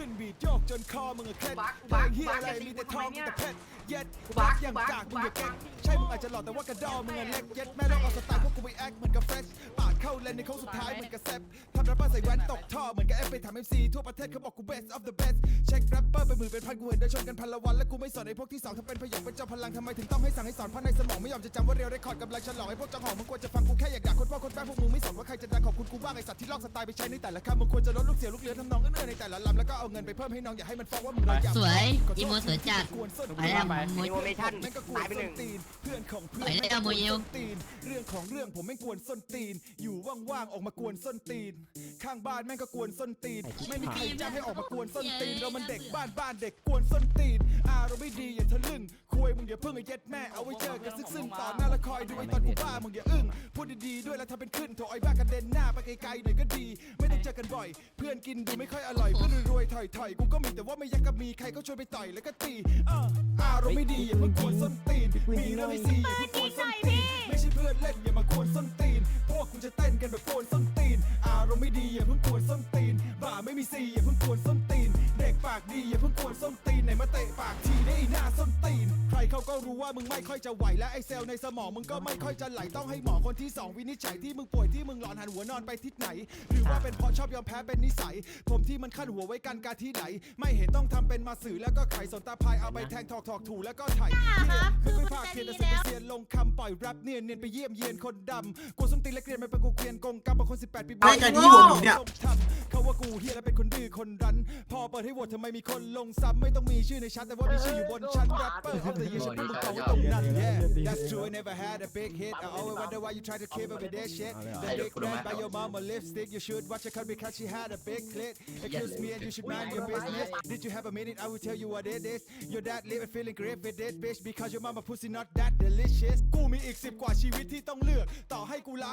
ขึ้นบีดโยกจนคอมึงอะเคล็ดบักเพลบักงเฮียบักอะไรอย่าตีมีแต่กูทองทำไมเนี่ยแต่เพชรเย็ดกูบักอย่างกูบักกากกูมึงบัอกย่าเก๊กบัก ใช่มึงอาจจะหล่อแต่ว่ากระดอมึงอะเล็กเย็ดแม่ลองเอาสไตล์พวกกูไปแอคเหมือนกับเฟรชปาด เข้าเลนในโค้งสุดท้ายเหมือนกับแซปทำแรปเปอร์ใส่แว่นตกท่อเหมือนกับเอฟไปทำเอ็มซีทั่วประเทศเขาบอกกู best of the best เช็คแรปเปอร์เป็นหมื่นเป็นพันกูเห็นได้ชนกันพันละวันและกูไม่สนไอ้พวกที่สองทำเป็นพยองเป็นเจ้าพลังทำไมถึงต้องให้สั่งให้สอนเพราะในสมองไม่ยอมจะจำว่าเรียวได้คอร์ดกำลังฉลองไอ้พวกจังหองมึงควรจะฟังกูแค่อยากด่าคนพ่อคนแม่พวกมึงไม่สนว่าใครจะดังขอบคุณกูบ้างไอ้สัตว์ที่ลอกสไตล์ไปใช้ในแต่ละคำมึงควรจะลดลูกเสียลูกเหลือทำนองเอื้อๆในแต่ละลำแล้วก็เอาเงินไปเพิ่มให้น้องอย่าให้มันฟ้องว่ามึงระยำสวยขอโทษอีโมสวยจัดกวนส้นไปแล้วตีนโมอีโมเมชั่นแม่งก็กวตานยไปหส้นึ่นงตีนเพื่อน ของเพื่อนไปแล้วแม่งก็กโมวนเยลส้นตีนเรื่องของเรื่องผมไม่งกวนส้นตีน อยู่ว่างๆออกมากวนส้นตีน ข้างบ้านแม่งก็กวนส้นตีน ไม่มีใครจ้างให้ออกมากวนส้นตีน เรามันเด็กบ้านบ้านเด็กกวนส้นตีนอารมณ์ไม่ดีอย่าทะลึ่ง คุยมึงอย่าเพิ่งไอ้เย็ดแม่เอาไว้เจอกันซึกซึ่งต่อหน้าละคอยดูไอ้ตอนกูบ้ามึงอย่าอึ้งพูดดีๆด้วยแล้วทำเป็นขึ้นโถไอ้บ้ากระเด็นหน้าไปไกลๆหน่อยก็ดี ไม่ต้องเจอกันบ่อย เพื่อนกินดูไม่ค่อยอร่อยเพื่อนรวยๆถอยๆกูก็มีแต่ว่าไม่อยากกับมีใครก็ช่วยไปต่อยแล้วก็ตีเอออารมณ์ไม่ดีอย่าเพิ่งกวนส้นตีนมีเรื่องไม่ซีอย่าเพิ่งกวนส้นตีนไม่ใช่เพื่อนเล่นอย่ามากวนส้นตีนพวกคุณจะเต้นกันแบบกวนส้นตีน อารมณ์ไม่ดีอย่าเพิ่งกวนส้นตีนบ่าไม่มีซีอย่าเพิ่งกวนส้นตีน เด็กปากดีอย่าเพิ่งกวนส้นตีนไหนมาเตะปากทีได้หน้าส้นตีนใคร เขาก็รู้ว่ามึงไม่ค่อยจะไหวและไอเซลล์ในสมองมึงก็ไม่ค่อยจะไหลต้องให้หมอคนที่สองวินิจฉัยที่มึงป่วยที่มึงหลอนหันหัวนอนไปทิศไหน หรือว่าเป็นเพราะชอบยอมแพ้เป็นนิสัย ผมที่มันขั้นหัวไว้กันการที่ไหน ไม่เห็นต้องทำเป็นมาสื่อแล้วก็ไขสนตาพายเอาไปแทงถอกถอกถูแล้วก็ไถเหี้ยไม่ค่อยภาคเพียนแต่เสียเซียนลงคำปล่อยแรปเนียนเนียนไปเยี่ยมเยียนคนดำกูส้นตีนและเกรียนมันเป็นกูเกรียนกงกรรมบางคน18ปีอะไรกันที่ผมอยู่เนี่ย ทำเขาว่ากูเฮียแล้วเป็นคนดื้อคนรั้นพอเปิดให้โหวตทำไมมีคนลงซ้ำไม่ต้องมีชื่อในชั้นแต่ว่ามีชื่ออยู่บนชั้น rapper of the year ฉันพูดตรงๆว่าตรงนั้น yeah that's true I never had a big hit I always wonder why you try to keep up with that shit the big red by your mama lipstick you should watch her cut because she had a big clit excuse me and you should mind your business did you have a minute I will tell you what it is your dad living feeling great with it bitch because your mama pussy not that delicious กูมีอีกสิบกว่าชีวิตที่ต้องเลือก ต่อให้กูลา